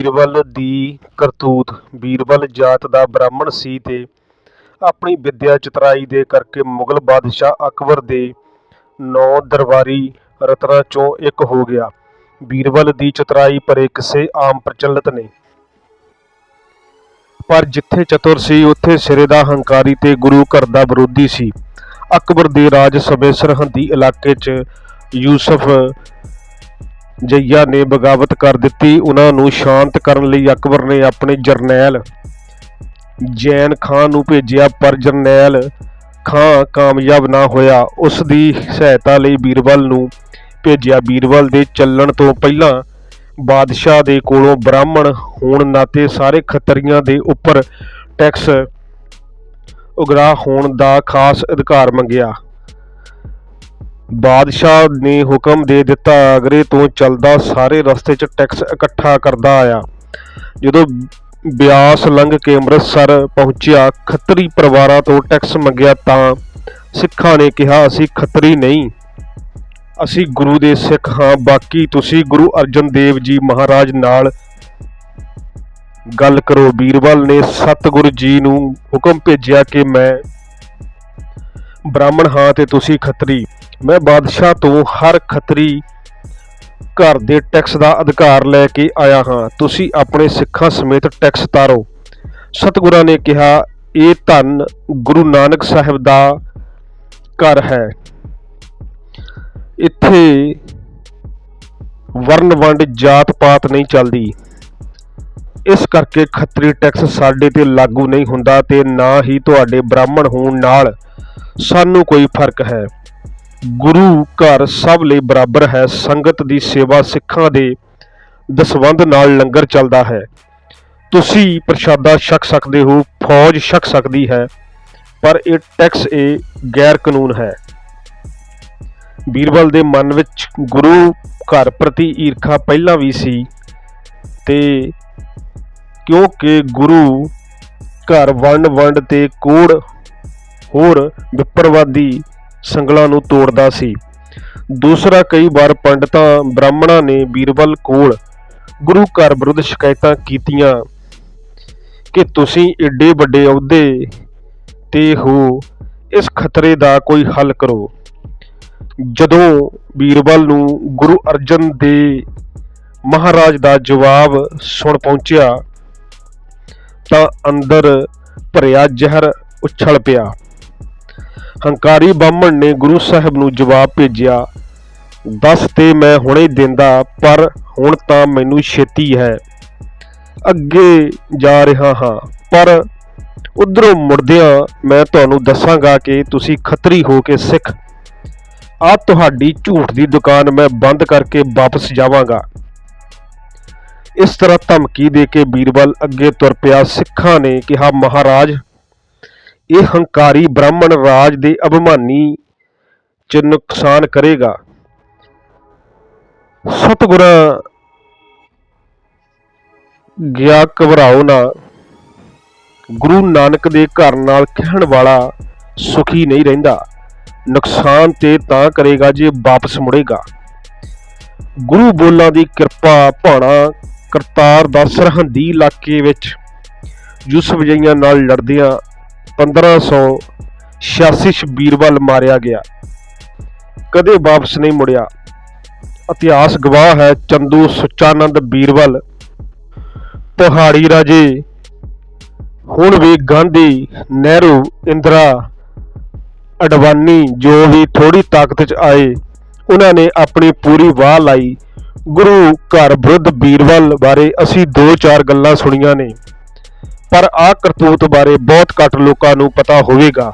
ਬੀਰਬਲ ਦੀ ਕਰਤੂਤ, ਬੀਰਬਲ ਜਾਤ ਦਾ ਬ੍ਰਾਹਮਣ ਸੀ ਤੇ ਆਪਣੀ ਵਿੱਦਿਆ ਚਤੁਰਾਈ ਦੇ ਕਰਕੇ ਮੁਗਲ ਬਾਦਸ਼ਾਹ ਅਕਬਰ ਦੇ ਨੌ ਦਰਬਾਰੀ ਰਤਨਾਂ ਚੋਂ ਇੱਕ ਹੋ ਗਿਆ। ਬੀਰਬਲ ਦੀ ਚਤਰਾਈ ਪਰੇ ਕਿਸੇ ਆਮ ਪ੍ਰਚਲਿਤ ਨਹੀਂ ਪਰ ਜਿੱਥੇ ਚਤੁਰ ਸੀ, ਉੱਥੇ ਸਿਰੇ ਦਾ ਹੰਕਾਰੀ ਤੇ ਗੁਰੂ ਘਰ ਦਾ ਵਿਰੋਧੀ ਸੀ। ਅਕਬਰ ਦੇ ਰਾਜ ਸਮੇਂ ਸਰਹੱਦੀ ਇਲਾਕੇ 'ਚ ਯੂਸਫ ਜਈਆ ਨੇ ਬਗਾਵਤ ਕਰ ਦਿੱਤੀ। ਉਹਨਾਂ ਨੂੰ ਸ਼ਾਂਤ ਕਰਨ ਲਈ ਅਕਬਰ ਨੇ ਆਪਣੇ ਜਰਨੈਲ ਜੈਨ ਖਾਨ ਨੂੰ ਭੇਜਿਆ, ਪਰ ਜਰਨੈਲ ਖਾਂ ਕਾਮਯਾਬ ਨਾ ਹੋਇਆ। ਉਸ ਦੀ ਸਹਾਇਤਾ ਲਈ ਬੀਰਬਲ ਨੂੰ ਭੇਜਿਆ। ਬੀਰਬਲ ਦੇ ਚੱਲਣ ਤੋਂ ਪਹਿਲਾਂ ਬਾਦਸ਼ਾਹ ਦੇ ਕੋਲੋਂ ਬ੍ਰਾਹਮਣ ਹੋਣ ਨਾਤੇ ਸਾਰੇ ਖੱਤਰੀਆਂ ਦੇ ਉੱਪਰ ਟੈਕਸ ਉਗਰਾ ਹੋਣ ਦਾ ਖਾਸ ਅਧਿਕਾਰ ਮੰਗਿਆ। ਬਾਦਸ਼ਾਹ ਨੇ ਹੁਕਮ ਦੇ ਦਿੱਤਾ ਆਗਰੇ ਤੋਂ ਚੱਲਦਾ ਸਾਰੇ ਰਸਤੇ 'ਚ ਟੈਕਸ ਇਕੱਠਾ ਕਰਦਾ ਆਇਆ। ਜਦੋਂ ਬਿਆਸ ਲੰਘ ਕੇ ਅੰਮ੍ਰਿਤਸਰ ਪਹੁੰਚਿਆ, ਖੱਤਰੀ ਪਰਿਵਾਰਾਂ ਤੋਂ ਟੈਕਸ ਮੰਗਿਆ ਤਾਂ ਸਿੱਖਾਂ ਨੇ ਕਿਹਾ, ਅਸੀਂ ਖੱਤਰੀ ਨਹੀਂ। ਅਸੀਂ ਗੁਰੂ ਦੇ ਸਿੱਖ ਹਾਂ। ਬਾਕੀ ਤੁਸੀਂ ਗੁਰੂ ਅਰਜਨ ਦੇਵ ਜੀ ਮਹਾਰਾਜ ਨਾਲ ਗੱਲ ਕਰੋ। ਬੀਰਬਲ ਨੇ ਸਤਿਗੁਰੂ ਜੀ ਨੂੰ ਹੁਕਮ ਭੇਜਿਆ ਕਿ ਮੈਂ ਬ੍ਰਾਹਮਣ ਹਾਂ ਤੇ ਤੁਸੀਂ ਖੱਤਰੀ। ਮੈਂ ਬਾਦਸ਼ਾਹ ਤੋਂ ਹਰ ਖੱਤਰੀ ਘਰ ਦੇ ਟੈਕਸ ਦਾ ਅਧਿਕਾਰ ਲੈ ਕੇ ਆਇਆ ਹਾਂ। ਤੁਸੀਂ ਆਪਣੇ ਸਿੱਖਾਂ ਸਮੇਤ ਟੈਕਸ ਤਾਰੋ। ਸਤਿਗੁਰਾਂ ਨੇ ਕਿਹਾ, ਇਹ ਧਨ ਗੁਰੂ ਨਾਨਕ ਸਾਹਿਬ ਦਾ ਘਰ ਹੈ। ਇੱਥੇ ਵਰਨ ਵੰਡ ਜਾਤ ਪਾਤ ਨਹੀਂ ਚੱਲਦੀ। ਇਸ ਕਰਕੇ ਖੱਤਰੀ ਟੈਕਸ ਸਾਡੇ ਤੇ ਲਾਗੂ ਨਹੀਂ ਹੁੰਦਾ ਤੇ ਨਾ ਹੀ ਤੁਹਾਡੇ ਬ੍ਰਾਹਮਣ ਹੋਣ ਨਾਲ ਸਾਨੂੰ ਕੋਈ ਫ਼ਰਕ ਹੈ। ਗੁਰੂ ਘਰ ਸਭ ਲਈ ਬਰਾਬਰ ਹੈ। ਸੰਗਤ ਦੀ ਸੇਵਾ ਸਿੱਖਾਂ ਦੇ ਦਸਵੰਧ ਨਾਲ ਲੰਗਰ ਚੱਲਦਾ ਹੈ। ਤੁਸੀਂ ਪ੍ਰਸ਼ਾਦਾ ਛਕ ਸਕਦੇ ਹੋ, ਫੌਜ ਛਕ ਸਕਦੀ ਹੈ, ਪਰ ਇਹ ਟੈਕਸ ਇਹ ਗੈਰ ਕਾਨੂੰਨ ਹੈ। ਬੀਰਬਲ ਦੇ ਮਨ ਵਿੱਚ ਗੁਰੂ ਘਰ ਪ੍ਰਤੀ ਈਰਖਾ ਪਹਿਲਾਂ ਵੀ ਸੀ ਤੇ ਕਿਉਂਕਿ ਗੁਰੂ ਘਰ ਵੰਡ ਵੰਡ ਤੇ ਕੋੜ ਹੋਰ ਵਿਪਰਵਾਦੀ ਸੰਗਲਾਂ ਨੂੰ ਤੋੜਦਾ ਸੀ। ਦੂਸਰਾ, ਕਈ ਵਾਰ ਪੰਡਤਾਂ ਬ੍ਰਾਹਮਣਾਂ ਨੇ ਬੀਰਬਲ ਕੋਲ ਗੁਰੂ ਘਰ ਵਿਰੁੱਧ ਸ਼ਿਕਾਇਤਾਂ ਕੀਤੀਆਂ ਕਿ ਤੁਸੀਂ ਏਡੇ ਵੱਡੇ ਅਹੁਦੇ ਤੇ ਹੋ, ਇਸ ਖਤਰੇ ਦਾ ਕੋਈ ਹੱਲ ਕਰੋ। ਜਦੋਂ ਬੀਰਬਲ ਨੂੰ ਗੁਰੂ ਅਰਜਨ ਦੇ ਮਹਾਰਾਜ ਦਾ ਜਵਾਬ ਸੁਣ ਪਹੁੰਚਿਆ, ਤਾਂ ਅੰਦਰ ਭਰਿਆ ਜ਼ਹਿਰ ਉਛਲ ਪਿਆ। ਹੰਕਾਰੀ ਬਾਹਮਣ ਨੇ ਗੁਰੂ ਸਾਹਿਬ ਨੂੰ ਜਵਾਬ ਭੇਜਿਆ, ਦੱਸ ਤੇ ਮੈਂ ਹੁਣੇ ਦਿੰਦਾ, ਪਰ ਹੁਣ ਤਾਂ ਮੈਨੂੰ ਛੇਤੀ ਹੈ। ਅੱਗੇ ਜਾ ਰਿਹਾ ਹਾਂ, ਪਰ ਉਧਰੋਂ ਮੁੜਦਿਆਂ ਮੈਂ ਤੁਹਾਨੂੰ ਦੱਸਾਂਗਾ ਕਿ ਤੁਸੀਂ ਖੱਤਰੀ ਹੋ ਕੇ ਸਿੱਖ। ਆ ਤੁਹਾਡੀ ਝੂਠ ਦੀ ਦੁਕਾਨ ਮੈਂ ਬੰਦ ਕਰਕੇ ਵਾਪਸ ਜਾਵਾਂਗਾ। ਇਸ ਤਰ੍ਹਾਂ ਧਮਕੀ ਦੇ ਕੇ ਬੀਰਬਲ ਅੱਗੇ ਤੁਰ ਪਿਆ। ਸਿੱਖਾਂ ਨੇ ਕਿਹਾ, ਮਹਾਰਾਜ ਇਹ ਹੰਕਾਰੀ ਬ੍ਰਾਹਮਣ ਰਾਜ ਦੇ ਅਭਿਮਾਨੀ ਚ ਨੁਕਸਾਨ ਕਰੇਗਾ। ਸਤਿਗੁਰਾਂ, ਗਿਆ ਘਬਰਾਓ ਨਾ। ਗੁਰੂ ਨਾਨਕ ਦੇ ਘਰ ਨਾਲ ਕਹਿਣ ਵਾਲਾ ਸੁਖੀ ਨਹੀਂ ਰਹਿੰਦਾ। ਨੁਕਸਾਨ ਤੇ ਤਾਂ ਕਰੇਗਾ ਜੇ ਵਾਪਸ ਮੁੜੇਗਾ। ਗੁਰੂ ਬੋਲਾਂ ਦੀ ਕਿਰਪਾ ਭਾਣਾ ਕਰਤਾਰ ਦਾ ਸਰਹੰਦੀ ਇਲਾਕੇ ਵਿੱਚ ਯੂਸਫ ਜਈਆਂ ਨਾਲ ਲੜਦਿਆਂ 1586 ਚ ਬੀਰਬਲ ਮਾਰਿਆ ਗਿਆ। ਕਦੇ ਵਾਪਸ ਨਹੀਂ ਮੁੜਿਆ। ਇਤਿਹਾਸ ਗਵਾਹ ਹੈ ਚੰਦੂ ਸੁਚਾਨੰਦ ਬੀਰਬਲ ਪਹਾੜੀ ਰਾਜੇ। ਹੁਣ ਵੀ ਗਾਂਧੀ, ਨਹਿਰੂ, ਇੰਦਰਾ ਅਡਵਾਨੀ ਜੋ ਵੀ ਥੋੜੀ ਤਾਕਤ ਚ ਆਏ, ਉਹਨਾਂ ਨੇ ਆਪਣੀ ਪੂਰੀ ਵਾਹ ਲਾਈ। ਗੁਰੂ ਘਰ ਵਿਰੁੱਧ ਬੀਰਬਲ ਬਾਰੇ ਅਸੀਂ ਦੋ ਚਾਰ ਗੱਲਾਂ ਸੁਣੀਆਂ ਨੇ। ਪਰ ਆਹ ਕਰਤੂਤ ਬਾਰੇ ਬਹੁਤ ਘੱਟ ਲੋਕਾਂ ਨੂੰ ਪਤਾ ਹੋਵੇਗਾ।